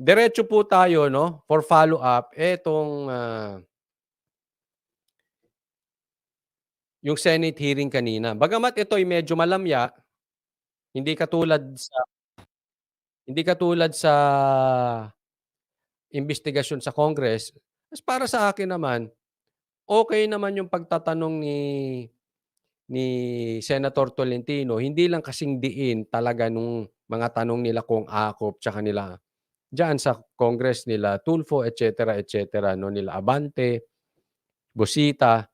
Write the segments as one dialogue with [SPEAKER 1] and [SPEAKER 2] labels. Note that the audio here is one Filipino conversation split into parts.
[SPEAKER 1] Diretso po tayo 'no, for follow-up, etong, ah yung Senate hearing kanina. Bagamat ito'y medyo malamya, hindi katulad sa hindi katulad sa imbestigasyon sa Congress, mas para sa akin naman, okey naman yung pagtatanong ni ni Senator Tolentino, hindi lang kasing diin talaga nung mga tanong nila kung akop tsaka nila diyan sa Congress nila Tulfo et cetera, et cetera 'no, nila Abante, Busita,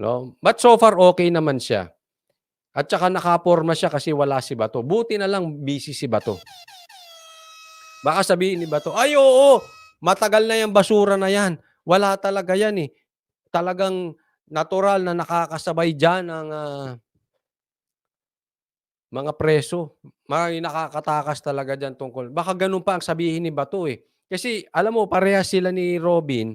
[SPEAKER 1] 'no. But so far okey naman siya. At tsaka nakaporma siya kasi wala si Bato. Buti na lang busy si Bato. Baka sabihin ni Bato, "Ay oo, matagal na yang basura na yan. Wala talaga yan, eh. Talagang natural na nakakasabay diyan ang, ah" "mga preso. May nakakatakas talaga diyan tungkol" baka gano'n pa ang sabihin ni Bato, eh. Kasi alam mo parehas sila ni Robin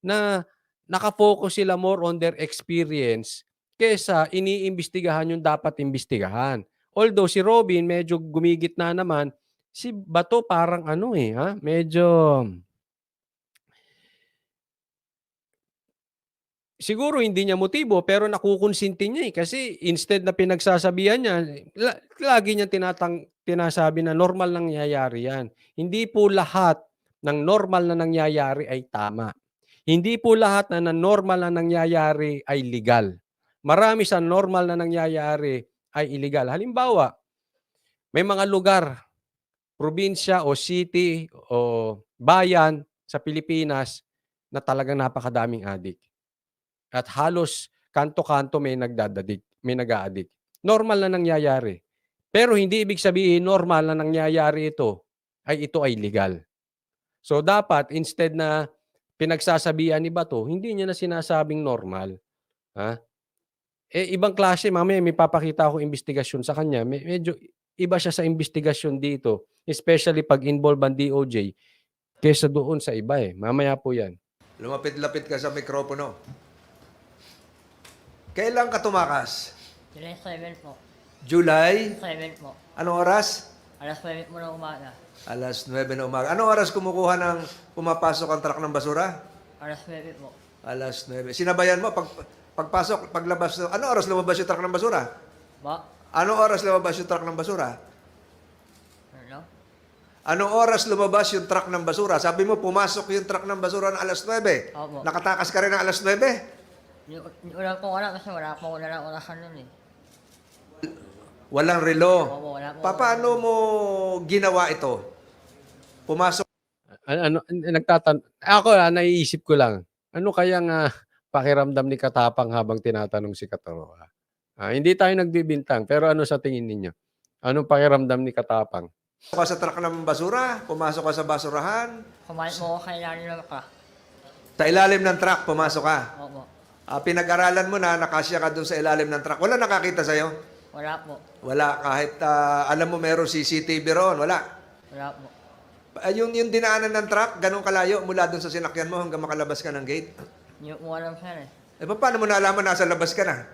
[SPEAKER 1] na naka-focus sila more on their experience kaysa iniimbestigahan yung dapat imbestigahan. Although si Robin medyo gumigitna naman, si Bato parang ano, eh, ah, medyo siguro hindi niya motibo pero nakukonsinti niya, eh. Kasi instead na pinagsasabihan niya, la lagi niyang tinatang sinasabi na normal nangyayari yan. Hindi po lahat ng normal na nangyayari ay tama. Hindi po lahat na na normal na nangyayari ay legal. Marami sa normal na nangyayari ay illegal. Halimbawa, may mga lugar, probinsya o city o bayan sa Pilipinas na talagang napakadaming adik. At halos kanto-kanto may nagdadadik, may nag-a-adik. Normal na nangyayari. Pero hindi ibig sabihin normal na nangyayari ito ay ito ay legal. So dapat instead na pinagsasabihan ni Bato, hindi niya na sinasabing normal, ha. Eh, ibang klase mamaya may papakita akong imbestigasyon sa kanya, me medyo iba siya sa imbestigasyon dito, especially 'pag involved ang DOJ kaysa doon sa iba, eh. Mamaya po 'yan.
[SPEAKER 2] Lumapit-lapit ka sa mikropono. Kailan ka tumakas?
[SPEAKER 3] July 7 po.
[SPEAKER 2] July?
[SPEAKER 3] 7 po.
[SPEAKER 2] Anong oras?
[SPEAKER 3] Alas 9 mo na umaga.
[SPEAKER 2] Alas 9 na umaga. Anong oras kumukuha ng pumapasok ang truck ng basura?
[SPEAKER 3] Alas 9 po.
[SPEAKER 2] Alas 9. Sinabayan mo, pag, pagpasok, paglabas, anong oras lumabas yung truck ng basura?
[SPEAKER 3] Ba?
[SPEAKER 2] Anong oras lumabas yung truck ng basura?
[SPEAKER 3] Ano?
[SPEAKER 2] Anong oras lumabas yung truck ng basura? Sabi mo, pumasok yung truck ng basura ng alas 9.
[SPEAKER 3] Opo.
[SPEAKER 2] Nakatakas ka rin ng alas 9?
[SPEAKER 3] Hindi ko- ko lang po alam kasi wala po ko nalang orasan nun eh.
[SPEAKER 2] Walang relo.
[SPEAKER 3] Opo, wala po.
[SPEAKER 2] Pa- Paano mo ginawa ito? Pumasok
[SPEAKER 1] Ano ano nagtatan ako, ah, naiisip ko lang, ano kayang, ah, pakiramdam ni Katapang habang tinatanong si Katoroa? Ah, hindi tayo nagbibintang, pero ano sa tingin ninyo? Anong pakiramdam ni Katapang?
[SPEAKER 2] ka sa truck ng basura, pumasok ka sa basurahan,
[SPEAKER 3] Kumain mo ako kay Lani ng ka.
[SPEAKER 2] sa ilalim ng truck, pumasok ka.
[SPEAKER 3] Opo.
[SPEAKER 2] Ah, pinag-aralan mo na, nakasya ka dun sa ilalim ng truck. Wala nakakita sa'yo?
[SPEAKER 3] Wala po.
[SPEAKER 2] Wala, kahit ah, alam mo meron CCTV roon, wala.
[SPEAKER 3] Wala po.
[SPEAKER 2] Ah, yung, yung dinaanan ng truck, ganun kalayo mula dun sa sinakyan mo hanggang makalabas ka ng gate.
[SPEAKER 3] Hindi ko alam sir eh.
[SPEAKER 2] Eh, pa- paano mo nalaman nasa labas ka na?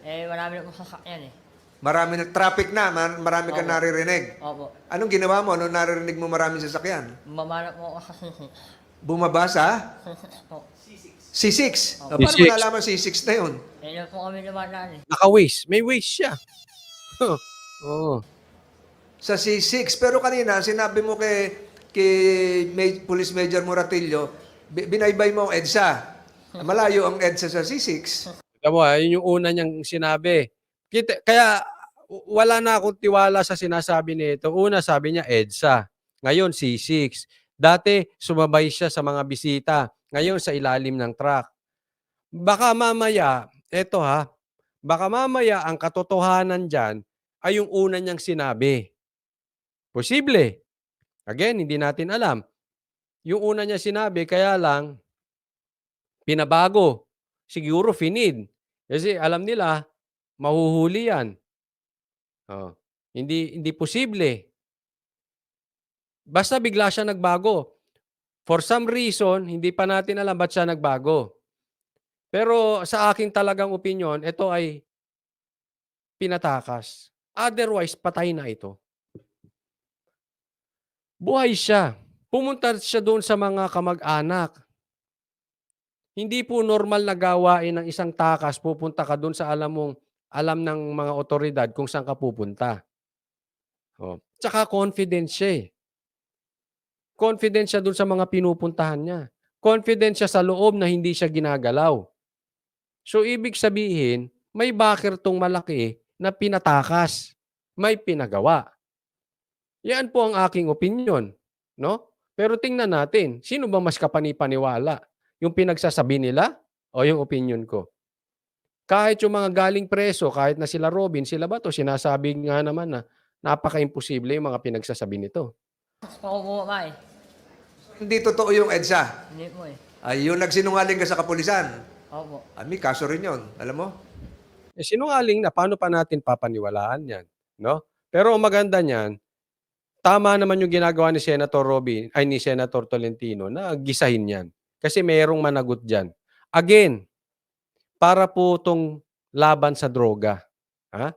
[SPEAKER 3] Eh, marami na po sasakyan eh.
[SPEAKER 2] Marami na traffic na, mar- marami ka
[SPEAKER 3] Oo.
[SPEAKER 2] naririnig.
[SPEAKER 3] Opo.
[SPEAKER 2] Anong ginawa mo? Anong naririnig mo maraming sasakyan?
[SPEAKER 3] Bumaba na po ako sa sisi.
[SPEAKER 2] Bumaba sa
[SPEAKER 3] Sisi po.
[SPEAKER 2] C6.
[SPEAKER 3] Opo.
[SPEAKER 2] Oh, paano mo
[SPEAKER 1] C6.
[SPEAKER 2] nalaman C6 na yun?
[SPEAKER 3] Eh, doon po kami lumadaan eh.
[SPEAKER 1] Naka-waste, may waste siya. Oo.
[SPEAKER 2] Sa C6. Pero kanina, sinabi mo kay, kay Ma- Police Major Moratillo, bi- binaybay mo ang EDSA. Malayo ang EDSA sa C6.
[SPEAKER 1] Kita mo, ah, yun yung una niyang sinabi. Kita, kaya w- wala na akong tiwala sa sinasabi nito. Una sabi niya EDSA, ngayon C6. Dati sumabay siya sa mga bisita, ngayon sa ilalim ng truck. Baka mamaya, eto ha, baka mamaya ang katotohanan dyan ay yung una niyang sinabi. Posible. Again, hindi natin alam. Yung una niya sinabi, kaya lang, pinabago. Siguro finid. Kasi alam nila, mahuhuli yan. Oh, hindi hindi posible. Basta bigla siya nagbago. For some reason, hindi pa natin alam ba't siya nagbago. Pero sa aking talagang opinion, ito ay pinatakas. Otherwise, patay na ito. Buhay siya. Pumunta siya doon sa mga kamag-anak. Hindi po normal na gawain ng isang takas pupunta ka doon sa alam mong alam ng mga otoridad kung saan ka pupunta. Oh. Tsaka confident siya eh. Confident siya doon sa mga pinupuntahan niya. Confident siya sa loob na hindi siya ginagalaw. So ibig sabihin, may backer tong malaki na pinatakas. May pinagawa. Yan po ang aking opinion. No? Pero tingnan natin, sino ba mas kapanipaniwala? Yung pinagsasabi nila o yung opinion ko? Kahit yung mga galing preso, kahit na sila Robin, sila ba to sinasabi nga naman na napaka-imposible yung mga pinagsasabi nito.
[SPEAKER 3] Po ba eh.
[SPEAKER 2] Hindi totoo yung EDSA.
[SPEAKER 3] Hindi po eh.
[SPEAKER 2] Ay, yung nagsinungaling ka sa kapulisan.
[SPEAKER 3] Opo.
[SPEAKER 2] Ami, kaso rin yun. Alam mo?
[SPEAKER 1] Eh, sinungaling na, paano pa natin papaniwalaan yan? No? Pero ang maganda niyan, tama naman yung ginagawa ni Senator Robin, ay ni Senator Tolentino na gisahin yan. Kasi mayroong managot dyan. Again, para po tong laban sa droga. Ha?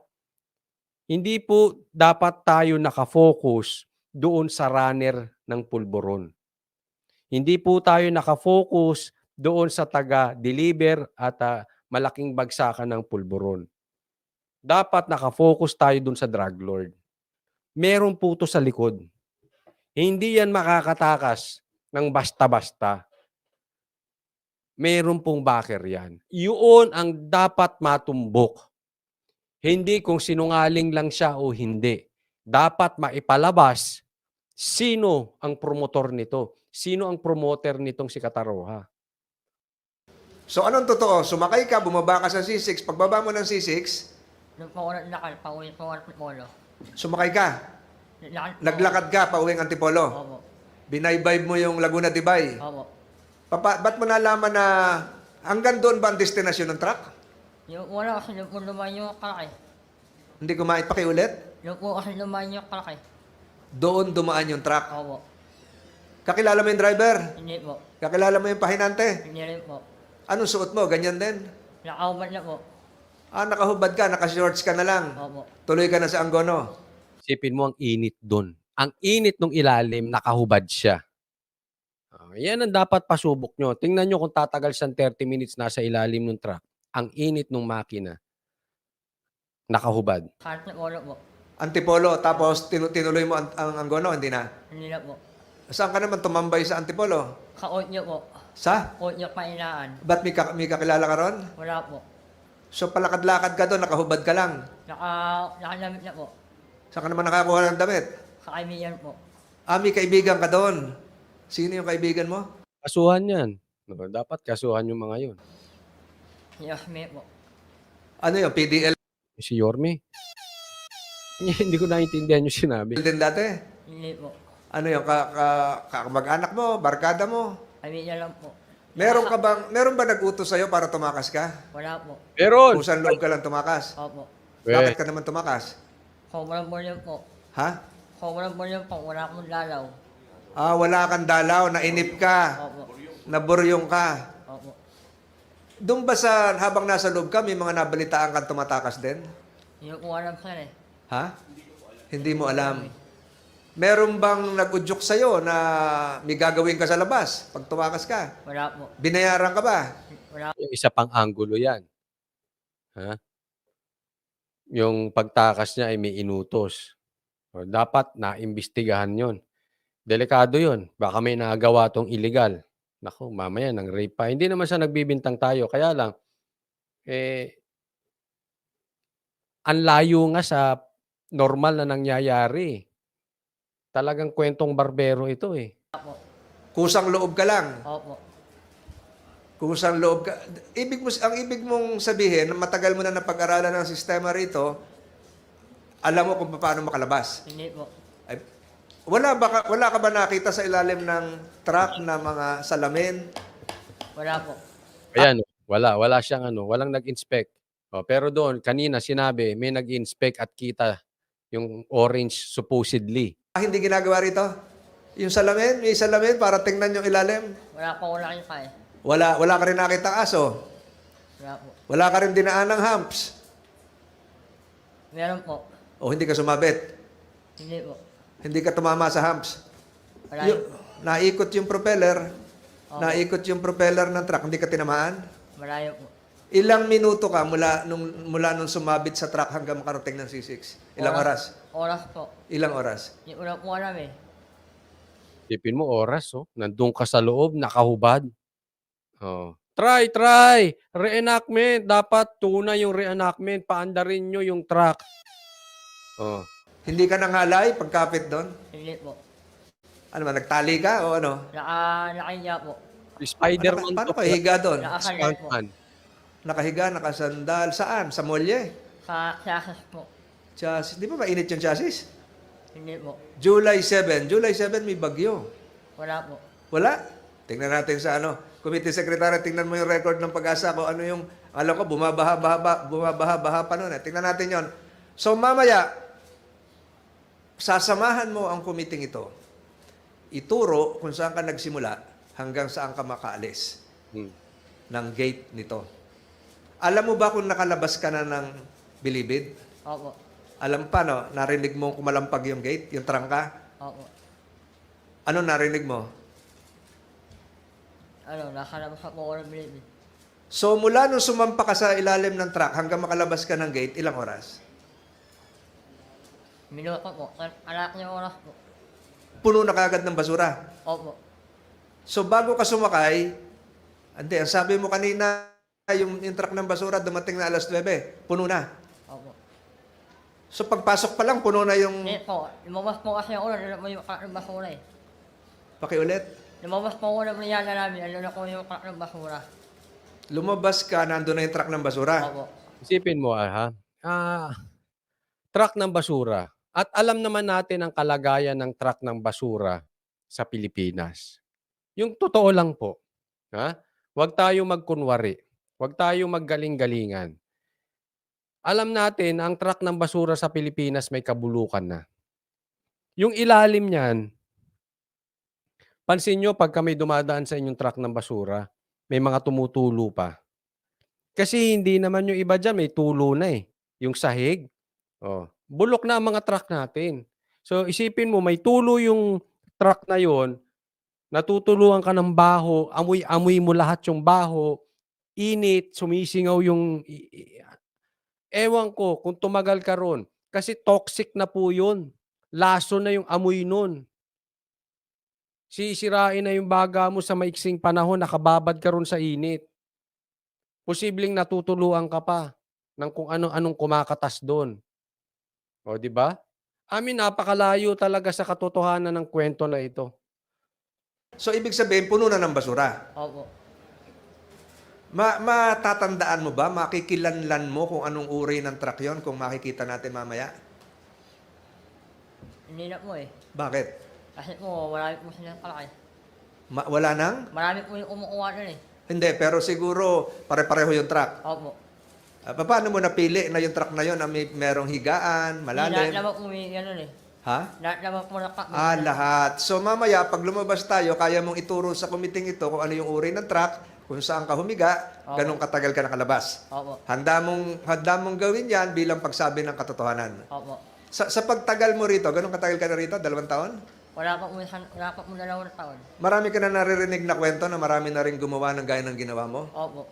[SPEAKER 1] Hindi po dapat tayo nakafocus doon sa runner ng pulburon. Hindi po tayo nakafocus doon sa taga-deliver at ah, malaking bagsakan ng pulburon. Dapat nakafocus tayo doon sa drug lord. Meron po to sa likod. Hindi yan makakatakas ng basta-basta. Meron pong backer yan. Yun ang dapat matumbok. Hindi kung sinungaling lang siya o hindi. Dapat maipalabas sino ang promotor nito. Sino ang promoter nitong si Kataroha.
[SPEAKER 2] So, anong totoo? Sumakay ka, bumaba ka sa C6. Pagbaba mo ng C6,
[SPEAKER 3] Doon po ako naglakad. Pauwi po ako ng Polo.
[SPEAKER 2] sumakay ka.
[SPEAKER 3] Naglakad po.
[SPEAKER 2] Naglakad ka Antipolo.
[SPEAKER 3] Opo.
[SPEAKER 2] Binaybayb mo yung Laguna Dibay.
[SPEAKER 3] Opo.
[SPEAKER 2] Papa, ba't mo nalaman na hanggang doon ba ang destinasyon ng truck?
[SPEAKER 3] Yung una kasi doon po lumayan yung kalaki.
[SPEAKER 2] Hindi kumain pakiulit?
[SPEAKER 3] Doon po kasi lumayan yung kalaki.
[SPEAKER 2] Doon dumaan yung truck.
[SPEAKER 3] Opo.
[SPEAKER 2] Kakilala mo yung driver?
[SPEAKER 3] Hindi po.
[SPEAKER 2] Kakilala mo yung pahinante?
[SPEAKER 3] Hindi rin po.
[SPEAKER 2] Anong suot mo? Ganyan din?
[SPEAKER 3] Nakaubad na po.
[SPEAKER 2] Ah, nakahubad ka, nakashorts ka na lang.
[SPEAKER 3] Opo.
[SPEAKER 2] Tuloy ka na sa Angono.
[SPEAKER 1] Isipin mo ang init doon. Ang init ng ilalim, nakahubad siya. Ah, yan ang dapat pasubok nyo. Tingnan nyo kung tatagal siyang 30 minutes nasa ilalim ng truck. Ang init ng makina. Nakahubad.
[SPEAKER 3] Kahit na Polo po.
[SPEAKER 2] Antipolo, tapos tinu- tinuloy mo ang, ang Angono, hindi na.
[SPEAKER 3] Hindi na po.
[SPEAKER 2] Saan ka naman tumambay sa Antipolo?
[SPEAKER 3] Kaot niyo po.
[SPEAKER 2] Sa?
[SPEAKER 3] Kaot niyo painaan.
[SPEAKER 2] Ba't may, ka- may kakilala ka ron?
[SPEAKER 3] Wala po.
[SPEAKER 2] So palakad-lakad ka doon, nakahubad ka lang.
[SPEAKER 3] Naka, nakalamit na po.
[SPEAKER 2] Saan ka naman nakakuha ng damit?
[SPEAKER 3] Sa kaibigan po.
[SPEAKER 2] Ah, may kaibigan ka doon. Sino yung kaibigan mo?
[SPEAKER 1] Kasuhan yan. No, Dapat kasuhan yung mga yun.
[SPEAKER 3] May po.
[SPEAKER 2] Ano yung PDL
[SPEAKER 1] Si Yorme. Hindi ko naintindihan yung sinabi.
[SPEAKER 2] din dati?
[SPEAKER 3] Hindi po.
[SPEAKER 2] Ano yung ka, ka, kamag-anak mo, barkada mo?
[SPEAKER 3] Kaibigan lang po.
[SPEAKER 2] Meron ka bang, meron ba nag-utos sa'yo para tumakas ka?
[SPEAKER 3] Wala po.
[SPEAKER 1] Meron!
[SPEAKER 2] Kung loob ka lang tumakas?
[SPEAKER 3] Opo.
[SPEAKER 2] Bakit ka naman tumakas?
[SPEAKER 3] Sobrang bulyo po.
[SPEAKER 2] Ha?
[SPEAKER 3] Sobrang bulyo po. Wala akong lalaw.
[SPEAKER 2] Ah, wala kang dalaw, nainip ka,
[SPEAKER 3] Opo.
[SPEAKER 2] naburyong ka.
[SPEAKER 3] Opo.
[SPEAKER 2] Doon ba sa, habang nasa loob ka, may mga nabalitaan kang tumatakas din?
[SPEAKER 3] Hindi ko alam sir eh.
[SPEAKER 2] Ha? Hindi mo alam. Meron bang nag-udyok sa'yo na may gagawin ka sa labas pag tumakas ka?
[SPEAKER 3] Wala po.
[SPEAKER 2] Binayaran ka ba?
[SPEAKER 3] Wala
[SPEAKER 1] Yung isa pang anggulo yan. Ha? Yung pagtakas niya ay may inutos. O, dapat naimbestigahan yon. Delikado yon. Baka may nagawa tong illegal. Nako, mamaya nang rape pa. Hindi naman siya nagbibintang tayo. Kaya lang, eh, ang layo nga sa normal na nangyayari. Talagang kwentong barbero ito eh.
[SPEAKER 3] po.
[SPEAKER 2] Kusang loob ka lang.
[SPEAKER 3] Opo.
[SPEAKER 2] Kusang loob ka. Ibig mo, ang ibig mong sabihin, matagal mo na napag-aralan ng sistema rito, alam mo kung paano makalabas.
[SPEAKER 3] Hindi po.
[SPEAKER 2] Ay, wala, ba, ka- wala ka ba nakita sa ilalim ng truck na mga salamin?
[SPEAKER 3] Wala po.
[SPEAKER 1] Ayan, wala. Wala siyang ano, walang nag-inspect. O, pero doon, kanina sinabi, may nag-inspect at kita yung orange supposedly.
[SPEAKER 2] Ah, hindi ginagawa rito? Yung salamin, may salamin para tingnan yung ilalim.
[SPEAKER 3] Wala po wala kayo kaya.
[SPEAKER 2] Wala, wala ka rin nakita aso.
[SPEAKER 3] Wala po.
[SPEAKER 2] Wala ka rin dinaan ng humps.
[SPEAKER 3] Meron po.
[SPEAKER 2] O hindi ka sumabit.
[SPEAKER 3] Hindi po.
[SPEAKER 2] Hindi ka tumama sa humps.
[SPEAKER 3] Wala
[SPEAKER 2] Yung, naikot yung propeller,
[SPEAKER 3] Opo.
[SPEAKER 2] naikot yung propeller ng truck, hindi ka tinamaan?
[SPEAKER 3] Malayo po.
[SPEAKER 2] Ilang minuto ka mula nung mula nung sumabit sa truck hanggang makarating ng C6? Ilang oras?
[SPEAKER 3] Oras po.
[SPEAKER 2] Ilang oras?
[SPEAKER 3] Hindi ko na po alam eh.
[SPEAKER 1] Tipin mo oras, oh. Nandun ka sa loob, nakahubad. Oh. Try, try! Reenactment. Dapat tuna yung reenactment. Paandarin nyo yung track. Oh.
[SPEAKER 2] Hindi ka nangalay pagkapit doon?
[SPEAKER 3] Hindi po.
[SPEAKER 2] Ano ba, nagtali ka o ano?
[SPEAKER 3] Naka, nakahiya po.
[SPEAKER 1] Spider-Man
[SPEAKER 2] Paano
[SPEAKER 1] to.
[SPEAKER 2] ka higa doon?
[SPEAKER 3] Nakasandal po.
[SPEAKER 1] Stuntman.
[SPEAKER 2] Nakahiga, nakasandal. Saan? Sa molye?
[SPEAKER 3] Sa classes po.
[SPEAKER 2] Chassis. Di ba mainit yung chassis?
[SPEAKER 3] Hindi po.
[SPEAKER 2] July 7. July 7 may bagyo.
[SPEAKER 3] Wala po.
[SPEAKER 2] Wala? Tingnan natin sa ano. Committee Secretary, tingnan mo yung record ng pag-asa ko. Ano yung, alam ko, bumabaha, baha, bumabaha, baha pa noon. Eh. Tingnan natin yon. So mamaya, sasamahan mo ang committee ito. Ituro kung saan ka nagsimula hanggang saan ka makaalis
[SPEAKER 1] Hmm.
[SPEAKER 2] ng gate nito. Alam mo ba kung nakalabas ka na ng bilibid?
[SPEAKER 3] Opo.
[SPEAKER 2] Alam pa, no? Narinig mo kumalampag yung gate, yung trangka?
[SPEAKER 3] Opo.
[SPEAKER 2] Ano narinig mo?
[SPEAKER 3] Ano, nakalabas ako ko ng bilibid.
[SPEAKER 2] So mula nung sumampa ka sa ilalim ng truck hanggang makalabas ka ng gate, ilang oras?
[SPEAKER 3] Minuto po. Anak niyo oras po.
[SPEAKER 2] Puno na kagad ng basura.
[SPEAKER 3] Opo.
[SPEAKER 2] So bago ka sumakay, hindi, ang sabi mo kanina, yung, yung truck ng basura dumating na alas 9, puno na. So pagpasok pa lang, puno na yung...
[SPEAKER 3] Hindi po. Lumabas po kasi ako. Po yung kanak ng basura eh.
[SPEAKER 2] Pakiulit.
[SPEAKER 3] Lumabas po ako ng briyada namin. Ano na ko yung kanak ng basura.
[SPEAKER 2] Lumabas ka, nandun na yung truck ng basura.
[SPEAKER 3] Opo.
[SPEAKER 1] Isipin mo, ah, ha? Ah, truck ng basura. At alam naman natin ang kalagayan ng truck ng basura sa Pilipinas. Yung totoo lang po. Ha? Huwag tayo magkunwari. Huwag tayo maggaling-galingan. Alam natin, ang truck ng basura sa Pilipinas may kabulukan na. Yung ilalim niyan, pansin nyo pag kami dumadaan sa inyong truck ng basura, may mga tumutulo pa. Kasi hindi naman yung iba dyan, may tulo na eh. Yung sahig. Oh, bulok na ang mga truck natin. So isipin mo, may tulo yung truck na yon, natutuluan ka ng baho, amoy-amoy mo lahat yung baho, init, sumisingaw yung... Ewan ko kung tumagal ka ron. Kasi toxic na po yun. Laso na yung amoy nun. Sisirain na yung baga mo sa maiksing panahon, nakababad ka ron sa init posibleng natutuluan ka pa ng kung ano-anong kumakatas doon. O, di ba? Amin, napakalayo talaga sa katotohanan ng kwento na ito.
[SPEAKER 2] So ibig sabihin, puno na ng basura.
[SPEAKER 3] Opo.
[SPEAKER 2] Ma matatandaan mo ba, makikilanlan mo kung anong uri ng truck yon kung makikita natin mamaya?
[SPEAKER 3] Hindi na po eh.
[SPEAKER 2] Bakit?
[SPEAKER 3] Kasi po, marami po silang kalaki.
[SPEAKER 2] Ma- wala nang?
[SPEAKER 3] Marami po yung kumukuha nun eh.
[SPEAKER 2] Hindi, pero siguro pare-pareho yung truck.
[SPEAKER 3] Opo.
[SPEAKER 2] Ah, pa- paano mo napili na yung truck na yon na may merong higaan,
[SPEAKER 3] Lahat
[SPEAKER 2] malalim?
[SPEAKER 3] naman po may ganun eh.
[SPEAKER 2] Ha?
[SPEAKER 3] Lahat naman po naka...
[SPEAKER 2] Ah, lahat. So mamaya, pag lumabas tayo, kaya mong ituro sa kumiting ito kung ano yung uri ng truck, kung saan ka humiga,
[SPEAKER 3] Oo.
[SPEAKER 2] ganun katagal ka nakalabas.
[SPEAKER 3] Opo.
[SPEAKER 2] Handa mong, handa mong gawin yan bilang pagsabi ng katotohanan.
[SPEAKER 3] Opo.
[SPEAKER 2] Sa, sa pagtagal mo rito, ganun katagal ka na rito? Dalawang taon?
[SPEAKER 3] Wala pa po, wala pa po dalawang taon.
[SPEAKER 2] Marami ka na naririnig na kwento na marami na rin gumawa ng gaya ng ginawa mo?
[SPEAKER 3] Opo.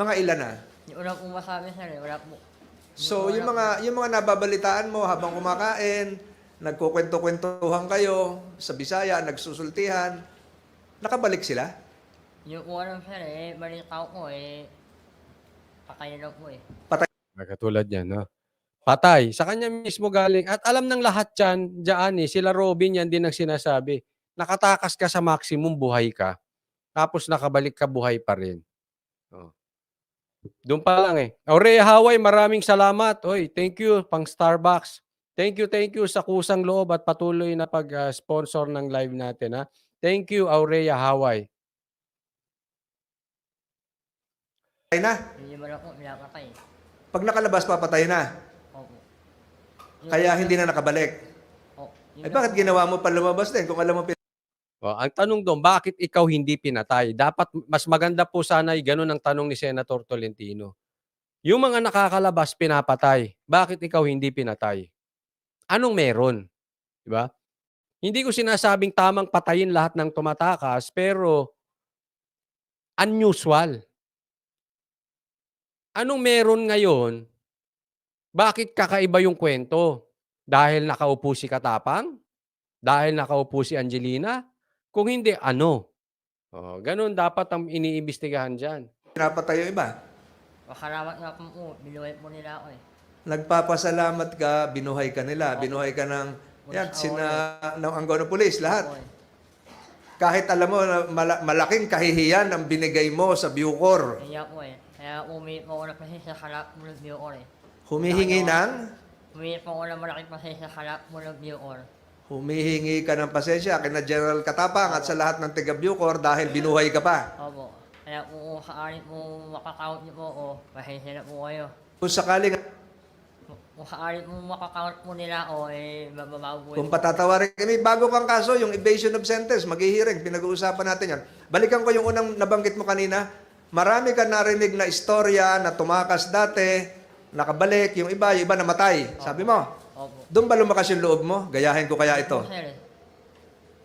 [SPEAKER 2] Mga ilan na?
[SPEAKER 3] Yung una po masabi sir eh, wala po.
[SPEAKER 2] So,
[SPEAKER 3] Wala
[SPEAKER 2] yung
[SPEAKER 3] po.
[SPEAKER 2] mga, yung mga nababalitaan mo habang kumakain, nagkukwento-kwentuhan kayo sa Bisaya, nagsusultihan, nakabalik sila?
[SPEAKER 3] Yung po ano sir eh, mali tao ko eh. Pakain na po eh.
[SPEAKER 1] Katulad yan, no? Patay. Sa kanya mismo galing. At alam ng lahat yan, dyan eh, sila Robin yan din ang sinasabi. Nakatakas ka sa maximum, buhay ka. Tapos nakabalik ka, buhay pa rin. Oh. Doon pa lang eh. Aurea Haway, maraming salamat. Oy, thank you, pang Starbucks. Thank you, thank you sa kusang loob at patuloy na pag-sponsor ng live natin. Ha? Thank you, Aurea Haway.
[SPEAKER 2] Patay na.
[SPEAKER 3] Hindi mo na po, pinapatay.
[SPEAKER 2] Pag nakalabas, papatay na.
[SPEAKER 3] Opo. Yung-
[SPEAKER 2] Kaya hindi na nakabalik.
[SPEAKER 3] Oh, yun
[SPEAKER 2] Eh bakit ginawa mo pa lumabas din kung alam mo pin-
[SPEAKER 1] O, ang tanong doon, bakit ikaw hindi pinatay? Dapat mas maganda po sana ay ganun ang tanong ni Senator Tolentino. Yung mga nakakalabas, pinapatay. Bakit ikaw hindi pinatay? Anong meron? Di ba? Hindi ko sinasabing tamang patayin lahat ng tumatakas, pero unusual. Anong meron ngayon? Bakit kakaiba yung kwento? Dahil nakaupo si Katapang? Dahil nakaupo si Angelina? Kung hindi, ano? Oh, ganun dapat ang iniimbestigahan dyan.
[SPEAKER 2] Pinapatay yung iba.
[SPEAKER 3] Makalamat nga po, binuhay po nila ako eh.
[SPEAKER 2] Nagpapasalamat ka, binuhay ka nila, binuhay ka ng yan, sina, ng Angono Police, lahat. Kahit alam mo, na mala- malaking kahihiyan ang binigay mo sa Bucor.
[SPEAKER 3] Kaya po eh. Kaya umiit po ako ng pasensya sa kalap mo ng Bucor eh.
[SPEAKER 2] Humihingi ng,
[SPEAKER 3] Umiit po ako ng malaking pasensya sa kalap mo ng Bucor.
[SPEAKER 2] humihingi ka ng pasensya kina General Katapang at sa lahat ng taga Bucor dahil binuhay ka pa.
[SPEAKER 3] Opo. Kaya po kung sakali po makakount niyo po ako, pasensya na po kayo.
[SPEAKER 2] Kung sakaling,
[SPEAKER 3] Kung sakali po makakount po nila ako, eh, mababago po
[SPEAKER 2] kung patatawarin, may bago kang kaso, yung evasion of sentence, maghihiring, pinag-uusapan natin yan. Balikan ko yung unang nabanggit mo kanina, marami ka narinig na istorya na tumakas dati, nakabalik, yung iba, yung iba namatay. Sabi mo,
[SPEAKER 3] Opo.
[SPEAKER 2] doon ba lumakas yung loob mo? Gayahin ko kaya ito.
[SPEAKER 3] Sir.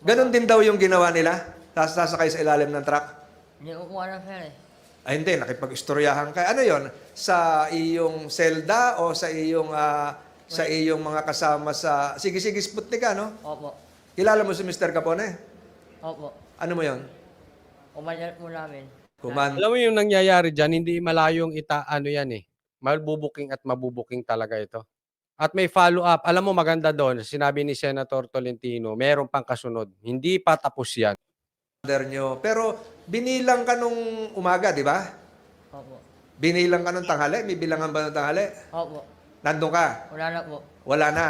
[SPEAKER 2] Ganon din daw yung ginawa nila. Sasakay sa ilalim ng truck.
[SPEAKER 3] Hindi ko alam sir.
[SPEAKER 2] Ay hindi, nakipag-istoryahan ka. Ano yon Sa iyong selda o sa iyong ah, sa iyong mga kasama sa... Sige, sige, Sputnik ka, no?
[SPEAKER 3] Opo.
[SPEAKER 2] Kilala mo si Mr. Capone?
[SPEAKER 3] Opo.
[SPEAKER 2] Ano mo yon
[SPEAKER 3] Umalyal po namin.
[SPEAKER 2] Kuman.
[SPEAKER 1] Alam mo yung nangyayari dyan, hindi malayong ita, ano yan eh. Mabubuking at mabubuking talaga ito. At may follow-up. Alam mo maganda doon, sinabi ni Senator Tolentino, meron pang kasunod. Hindi pa tapos yan.
[SPEAKER 2] Nyo. Pero binilang ka nung umaga, di ba?
[SPEAKER 3] Opo.
[SPEAKER 2] Binilang ka nung tanghali? May bilangan ba nung tanghali?
[SPEAKER 3] Opo.
[SPEAKER 2] Nandun ka?
[SPEAKER 3] Wala na po.
[SPEAKER 2] Wala na.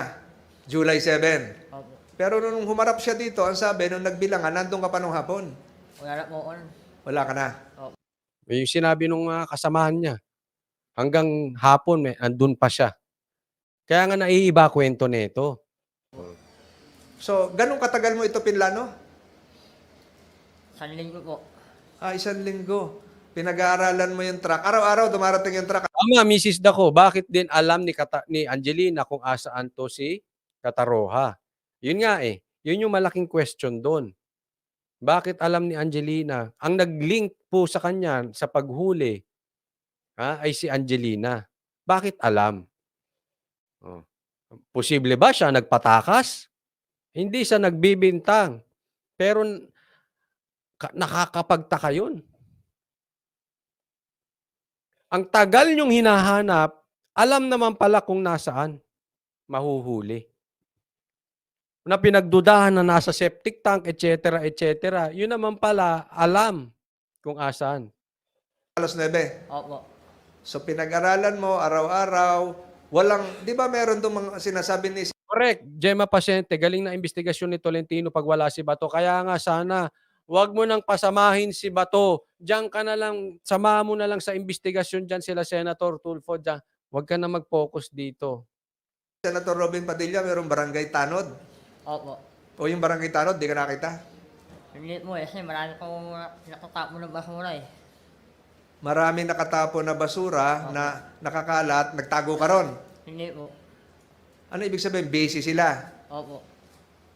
[SPEAKER 2] July 7.
[SPEAKER 3] Opo.
[SPEAKER 2] Pero nung humarap siya dito, ang sabi, nung nagbilangan, nandun ka pa nung hapon.
[SPEAKER 3] Wala na po.
[SPEAKER 2] Wala ka na.
[SPEAKER 1] Yung sinabi nung mga kasamahan niya, hanggang hapon, may, andun pa siya. Kaya nga naiiba kwento nito.
[SPEAKER 2] So, ganun katagal mo ito pinlano?
[SPEAKER 3] San linggo po.
[SPEAKER 2] Ah, isang linggo. Pinag-aaralan mo yung truck. Araw-araw dumarating yung truck.
[SPEAKER 1] Tama, Mrs. Dako, bakit din alam ni, Kata, ni Angelina kung asaan to si Kataroha? Yun nga eh. Yun yung malaking question doon. Bakit alam ni Angelina? Ang nag-link po sa kanya sa paghuli ha, ay si Angelina. Bakit alam? Oh. Posible ba siya nagpatakas? Hindi siya nagbibintang. Pero nakakapagtaka yun. Ang tagal niyong hinahanap, alam naman pala kung nasaan mahuhuli. Na pinagdudahan na nasa septic tank, etc., etc., yun naman pala alam kung asaan.
[SPEAKER 2] Alas 9.
[SPEAKER 3] Opo.
[SPEAKER 2] So, pinag-aralan mo araw-araw. Walang, di ba meron doon mga sinasabi ni
[SPEAKER 1] Correct. Gemma Pasyente, galing na investigasyon ni Tolentino pag wala si Bato. Kaya nga sana, wag mo nang pasamahin si Bato. Diyan ka na lang, samahan mo na lang sa investigasyon dyan sila Senator Tulfo dyan. Wag ka na mag-focus dito.
[SPEAKER 2] Senator Robin Padilla, merong barangay Tanod.
[SPEAKER 3] Opo.
[SPEAKER 2] O yung barangay Tanod, di ka nakita?
[SPEAKER 3] Hindi po eh. Kasi marami pa akong nakatapo ng basura eh.
[SPEAKER 2] Marami nakatapo na basura na nakakalat, nagtago ka ron.
[SPEAKER 3] Hindi po.
[SPEAKER 2] Ano ibig sabihin? Busy sila.
[SPEAKER 3] Opo.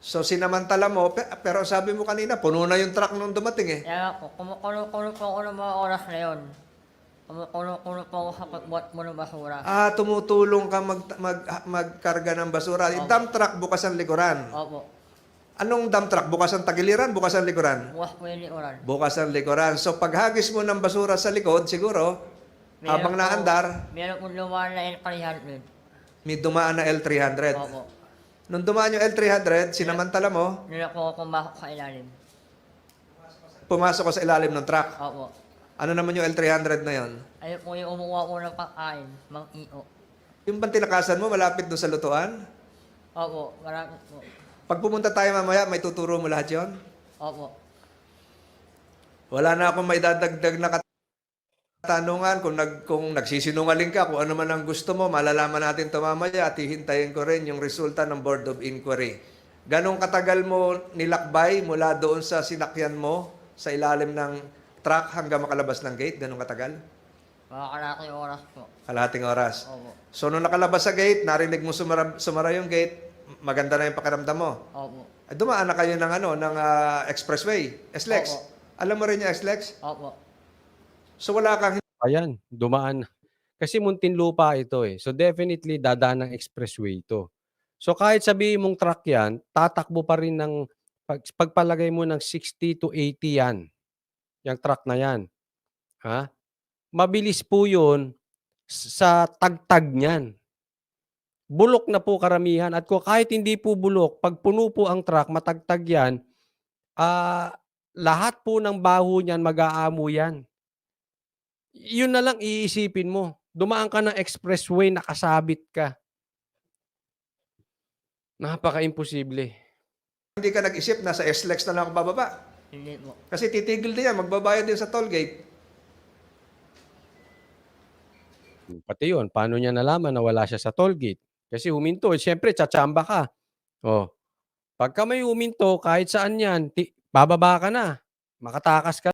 [SPEAKER 2] So, sinamantala mo, pe- pero sabi mo kanina, puno na yung truck nung dumating eh.
[SPEAKER 3] Kaya po, kumukulo-kulo po ako ng mga oras na yun. Kumukulo-kulo po ako sa pagbuhat mo ng basura.
[SPEAKER 2] Ah, tumutulong ka mag, mag, magkarga ng basura. Yung dump truck, bukas ang likuran.
[SPEAKER 3] Opo.
[SPEAKER 2] Anong dump truck? Bukas ang tagiliran, bukas ang likuran?
[SPEAKER 3] Bukas po yung likuran.
[SPEAKER 2] Bukas ang likuran. So, paghagis mo ng basura sa likod, siguro, habang
[SPEAKER 3] Meron po-
[SPEAKER 2] naandar,
[SPEAKER 3] Meron po lumaan na L300.
[SPEAKER 2] may dumaan na L300.
[SPEAKER 3] Opo.
[SPEAKER 2] Nung dumaan yung L300, sinamantala mo,
[SPEAKER 3] po ako pumasok sa ilalim.
[SPEAKER 2] pumasok ka sa ilalim ng truck.
[SPEAKER 3] Opo.
[SPEAKER 2] Ano naman yung L300 na yon?
[SPEAKER 3] Ayun po yung umuha ko ng pagkain, mang iyo.
[SPEAKER 2] Yung bang tinakasan mo, malapit doon sa lutuan?
[SPEAKER 3] Opo, marami po.
[SPEAKER 2] Pag pumunta tayo mamaya, may tuturo mo lahat yon?
[SPEAKER 3] Opo.
[SPEAKER 2] Wala na akong may dadagdag na katanungan. Kung, nag, kung nagsisinungaling ka, kung ano man ang gusto mo, malalaman natin ito mamaya at hihintayin ko rin yung resulta ng Board of Inquiry. Ganong katagal mo nilakbay mula doon sa sinakyan mo sa ilalim ng truck hanggang makalabas ng gate? Ganong katagal?
[SPEAKER 3] Mga oras po.
[SPEAKER 2] Kalahating oras.
[SPEAKER 3] Opo.
[SPEAKER 2] So, nung nakalabas sa gate, narinig mo sumara, sumara yung gate, maganda na yung pakiramdam mo.
[SPEAKER 3] Opo.
[SPEAKER 2] Dumaan na kayo ng ano ng ah, expressway, SLEX.
[SPEAKER 3] Opo.
[SPEAKER 2] Alam mo rin yung SLEX?
[SPEAKER 3] Opo.
[SPEAKER 2] So wala kang
[SPEAKER 1] Ayan, dumaan. Kasi Muntinlupa ito eh. So definitely dadaan ng expressway ito. So kahit sabihin mong truck yan, tatakbo pa rin ng pag, pagpalagay mo ng 60 to 80 yan. Yung truck na yan. Ha? Mabilis po yun sa tagtag niyan. Bulok na po karamihan. At kung kahit hindi po bulok, pag puno po ang truck, matagtag yan, ah, lahat po ng baho niyan, mag-aamo yan. Yun na lang iisipin mo. Dumaan ka ng expressway, nakasabit ka. Napaka-imposible.
[SPEAKER 2] hindi ka nag-isip na sa SLEX na lang ako bababa.
[SPEAKER 3] Hindi po.
[SPEAKER 2] Kasi titigil din yan, magbabayad din sa toll gate.
[SPEAKER 1] Pati yun, paano niya nalaman na wala siya sa toll gate? Kasi huminto, eh, syempre, tsatsamba ka. Oh. Pagka may huminto, kahit saan yan, ti- bababa ka na. Makatakas ka